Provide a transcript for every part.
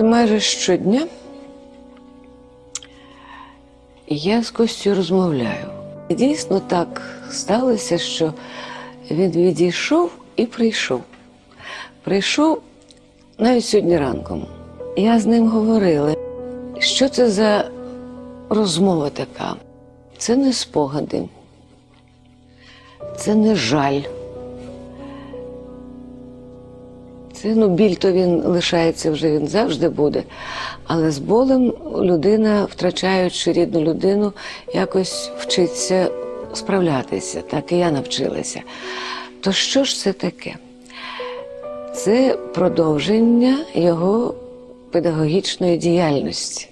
Майже щодня я з Костю розмовляю. І дійсно так сталося, що він відійшов і прийшов. Прийшов навіть сьогодні ранком. Я з ним говорила, що це за розмова така. Це не спогади, це не жаль. Це ну, біль то він лишається вже, він завжди буде. Але з болем людина, втрачаючи рідну людину, якось вчиться справлятися. Так і я навчилася. То що ж це таке? Це продовження його педагогічної діяльності.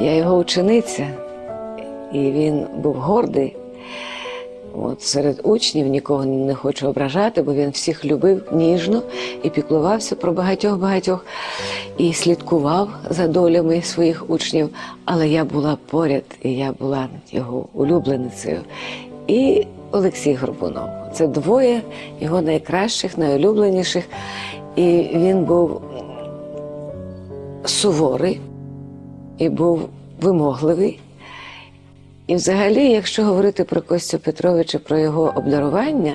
Я його учениця, і він був гордий. От серед учнів нікого не хочу ображати, бо він всіх любив ніжно і піклувався про багатьох-багатьох і слідкував за долями своїх учнів. Але я була поряд, і я була його улюбленицею. І Олексій Горбунов. Це двоє його найкращих, найулюбленіших. І він був суворий і був вимогливий. І взагалі, якщо говорити про Костю Петровича, про його обдарування,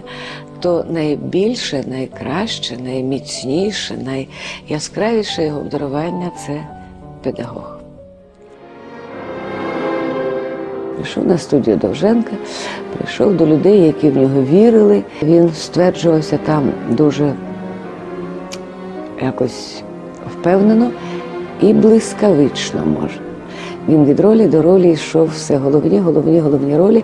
то найбільше, найкраще, найміцніше, найяскравіше його обдарування це педагог. Прийшов на студію Довженка, прийшов до людей, які в нього вірили. Він стверджувався там дуже якось впевнено і блискавично може. Він від ролі до ролі йшов все головні, головні, головні ролі.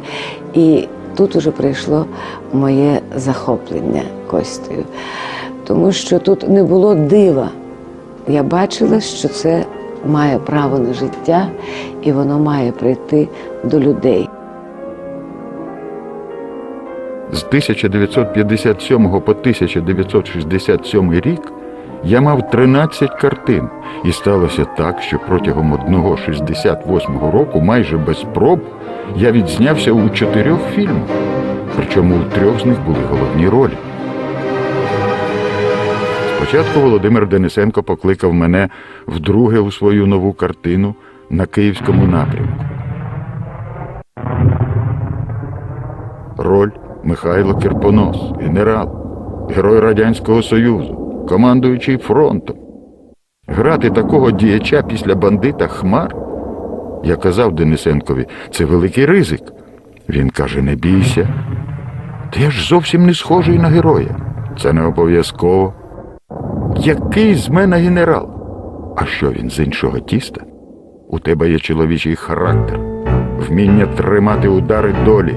І тут уже прийшло моє захоплення Костею. Тому що тут не було дива. Я бачила, що це має право на життя, і воно має прийти до людей. З 1957 по 1967 рік я мав 13 картин, і сталося так, що протягом одного 68-го року, майже без проб, я відзнявся у чотирьох фільмах, причому у трьох з них були головні ролі. Спочатку Володимир Денисенко покликав мене вдруге у свою нову картину на київському напрямку. Роль Михайло Кірпонос, генерал, герой Радянського Союзу, командуючий фронтом. Грати такого діяча після бандита Хмар. Я казав Денисенкові, це великий ризик. Він каже: не бійся. Я ж зовсім не схожий на героя. Це не обов'язково. Який з мене генерал? А що він з іншого тіста? У тебе є чоловічий характер, вміння тримати удари долі,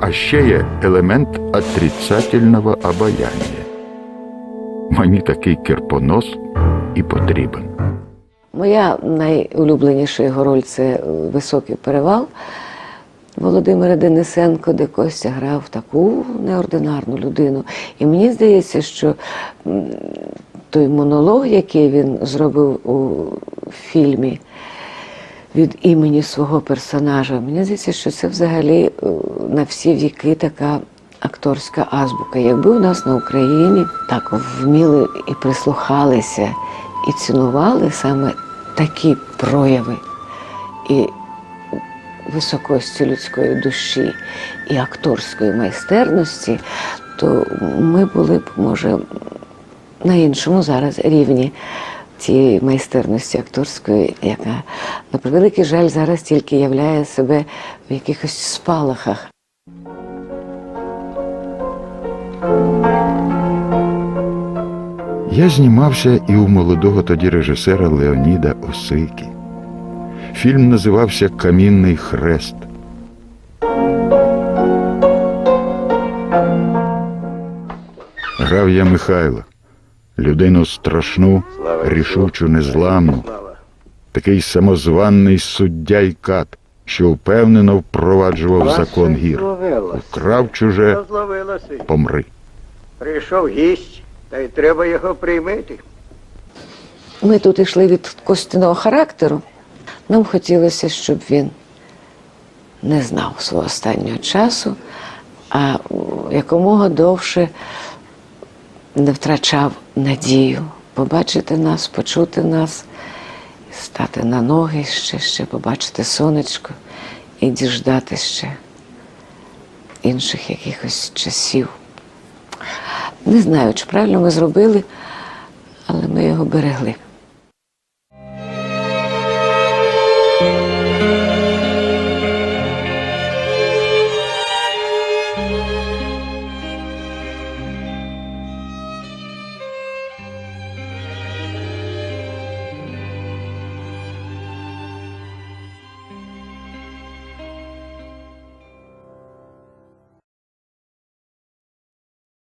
а ще є елемент отрицательного обаяння. Мені такий кирпонос і потрібен. Моя найулюбленіша його роль це високий перевал Володимира Денисенко, де Костя грав таку неординарну людину. І мені здається, що той монолог, який він зробив у фільмі від імені свого персонажа, мені здається, що це взагалі е, на всі віки така акторська азбука. Якби у нас на Україні так вміли і прислухалися, і цінували саме такі прояви і високості людської душі і акторської майстерності, то ми були б, може, на іншому зараз рівні цієї майстерності акторської, яка, на превеликий жаль, зараз тільки являє себе в якихось спалахах. Я знімався і у молодого тоді режисера Леоніда Осики. Фільм називався Камінний хрест. Грав я Михайла, людину страшну, рішучу, незламну, такий самозваний суддя й кат, що впевнено впроваджував закон гір. Вкрав чуже, помри. Прийшов гість, та й треба його приймити. Ми тут йшли від Костяного характеру. Нам хотілося, щоб він не знав свого останнього часу, а якомога довше не втрачав надію побачити нас, почути нас, стати на ноги ще, ще побачити сонечко і діждати ще інших якихось часів. Не знаю, чи правильно ми зробили, але ми його берегли.